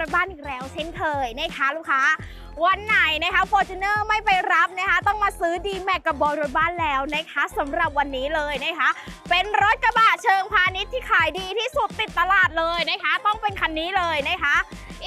รบ้านอีกแล้วเช่นเคยนะคะลูกค้า วันไหนนะคะ Fortuner ไม่ไปรับนะคะ ต้องมาซื้อดีแม็กกับบอรถบ้านแล้วนะคะสำหรับวันนี้เลยนะคะ เป็นรถกระบะเชิงพาณิชย์ที่ขายดีที่สุดติดตลาดเลยนะคะ ต้องเป็นคันนี้เลยนะคะ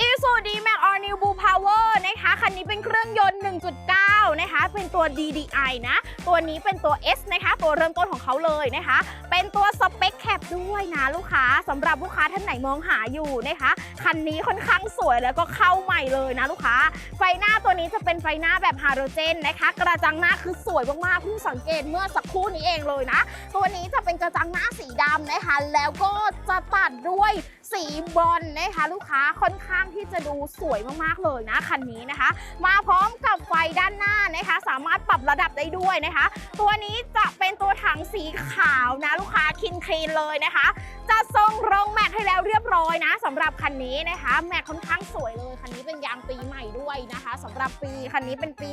Isuzu d m a x All New Blue Power นะคะ คันนี้เป็นเครื่องยนต์ 1.9 นะคะ เป็นตัว DDI นะ ตัวนี้เป็นตัว S นะคะ ตัวเริ่มต้นของเขาเลยนะคะ เป็นตัวสเปคแคปด้วยนะลูกค้าสำหรับลูกค้าท่านไหนมองหาอยู่นะคะ คันนี้ค่อนข้างสวยแล้วก็เข้าใหม่เลยนะลูกค้า ไฟหน้าตัวนี้จะเป็นไฟหน้าแบบฮาโลเจนนะคะ กระจังหน้าคือสวยมากๆเพิ่งสังเกตเมื่อสักครู่นี้เองเลยนะ ตัวนี้จะเป็นกระจังหน้าสีดำนะคะ แล้วก็จะตัดด้วย สีบอนซ์นะคะลูกค้าค่อนข้างที่จะดูสวยมากๆเลยนะคันนี้นะคะ มาพร้อมกับไฟด้านหน้านะคะ สามารถปรับระดับได้ด้วยนะคะ ตัวนี้จะเป็นตัวถังสีขาวนะลูกค้าคินคลีนเลยนะคะ จะทรงรงแม็กให้แล้วเรียบร้อยนะสำหรับคันนี้นะคะ แม็กค่อนข้างสวยเลยคันนี้เป็นยางปีใหม่ด้วยนะคะสำหรับปีคันนี้เป็นปี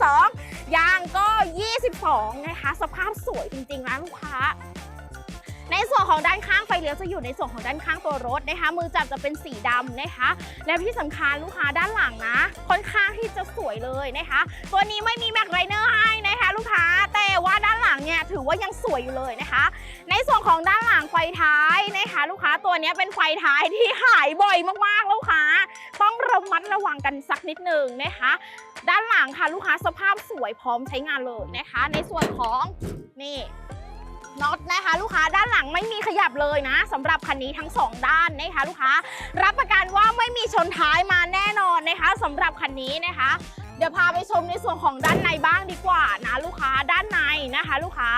2022 ยางก็ 22 นะคะ สภาพสวยจริงๆนะลูกค้า ในส่วนของด้านข้างไฟเลี้ยวจะอยู่ในส่วนของด้านข้างตัวรถนะคะ มือจับจะเป็นสีดำนะคะ แล้วที่สำคัญลูกค้าด้านหลังนะ ค่อนข้างที่จะสวยเลยนะคะ ตัวนี้ไม่มีแม็กไรเนอร์ให้นะคะ ลูกค้าแต่ว่าด้านหลังเนี่ยถือว่ายังสวยอยู่เลยนะคะ ในส่วนของด้านหลังไฟท้ายนะคะ ลูกค้าตัวนี้เป็นไฟท้ายที่หายบ่อยมากๆลูกค้า ต้องระมัดระวังกันสักนิดหนึ่งนะคะ ด้านหลังค่ะลูกค้าสภาพสวยพร้อมใช้งานเลยนะคะ ในส่วนของนี่ น็อตนะคะ ลูกค้าด้านหลังไม่มีขยับเลยนะสำหรับคันนี้ทั้งสองด้านนะคะ ลูกค้า รับประกันว่าไม่มีชนท้ายมาแน่นอนนะคะสำหรับคันนี้นะคะ เดี๋ยวพาไปชมในส่วนของด้านในบ้างดีกว่านะ ลูกค้าด้านในนะคะ ลูกค้า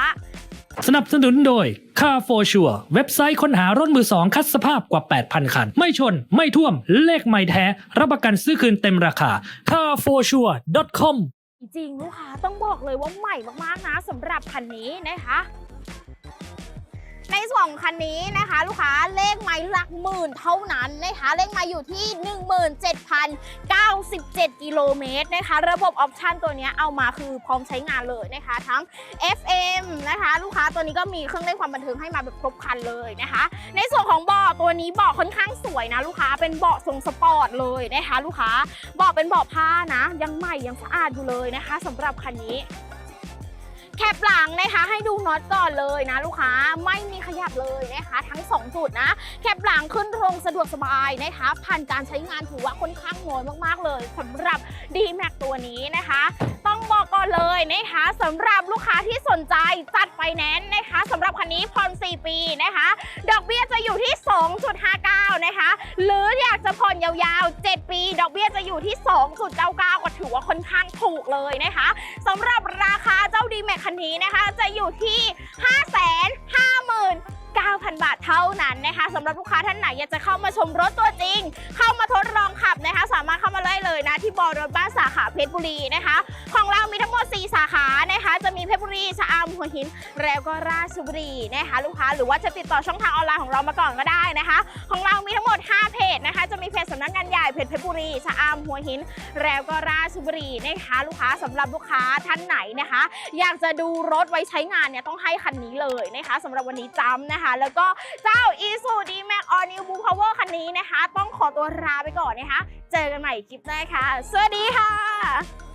สนับสนุนโดย Car for Sure เว็บไซต์ค้นหารถมือสองคัดสภาพกว่า 8,000 คัน ไม่ชน ไม่ท่วม เลขไม่แท้ รับประกันซื้อคืนเต็มราคา carforsure.com จริงๆลูกค้าต้องบอกเลยว่าใหม่มากๆนะสำหรับคันนี้นะคะ ในส่วนของคันนี้นะคะ ลูกค้าเลขไม้หลักหมื่นเท่านั้นนะคะเลขไม้อยู่ที่ 17,097 กิโลเมตรนะคะ ระบบออปชันตัวนี้เอามาคือพร้อมใช้งานเลยนะคะ ทั้ง FM นะคะ ลูกค้าตัวนี้ก็มีเครื่องเล่นความบันเทิงให้มาแบบครบคันเลยนะคะ ในส่วนของเบาะตัวนี้เบาะค่อนข้างสวยนะ ลูกค้าเป็นเบาะทรงสปอร์ตเลยนะคะ ลูกค้าเบาะเป็นเบาะผ้านะ ยังใหม่ยังสะอาดอยู่เลยนะคะสำหรับคันนี้ แคปหลังนะคะ ให้ดูน็อตก่อนเลยนะ ลูกค้าไม่มีขยับเลยนะคะ ทั้ง 2 จุดนะ แคปหลังขึ้นตรงสะดวกสบายนะคะ ผ่านการใช้งานถือว่าค่อนข้างน้อยมากๆเลยสำหรับ d m a x ตัวนี้นะคะ ต้องบอกก่อนเลยนะคะสำหรับลูกค้าที่สนใจจัดไฟแนนซ์นะคะสำหรับคันนี้ผ่อน4 ปีนะคะ ดอกเบี้ยจะอยู่ที่ 2.59 นะคะ หรืออยากจะผ่อนยาวๆ 7 ปี ดอกเบี้ยจะอยู่ที่ 2.99 ก็ถือว่าค่อนข้างถูกเลยนะคะสำหรับราคาเจ้าดี คันนี้นะคะ จะอยู่ที่ 5 5 9,000 บาทเท่านั้นนะคะสำหรับลูกค้าท่านไหนอยากจะเข้ามาชมรถตัวจริง เข้ามาทดลองขับนะคะ สามารถเข้ามาได้เลยนะ ที่บอรถบ้านสาขา เพชรบุรีนะคะ ของเรามีทั้งหมด 4 สาขานะคะ จะมีเพชรบุรีชะอำหัวหิน แล้วก็ราชบุรีนะคะลูกค้าหรือว่าจะติดต่อช่องทางออนไลน์ของเรามาก่อนก็ได้นะคะ ของเรามีทั้งหมด 5 เพจนะคะ จะมีเพจสำนักงานใหญ่เพจเพชรบุรีชะอำหัวหิน แล้วก็ราชบุรีนะคะ ลูกค้าสำหรับลูกค้าท่านไหนนะคะ อยากจะดูรถไว้ใช้งานเนี่ยต้องให้คันนี้เลยนะคะสำหรับวันนี้จำนะคะ แล้วก็เจ้า i s u d m a x All New Blue Power คันนี้นะคะ ต้องขอตัวลาไปก่อนนะคะ เจอกันใหม่คลิปหน้าค่ะ สวัสดีค่ะ Yeah.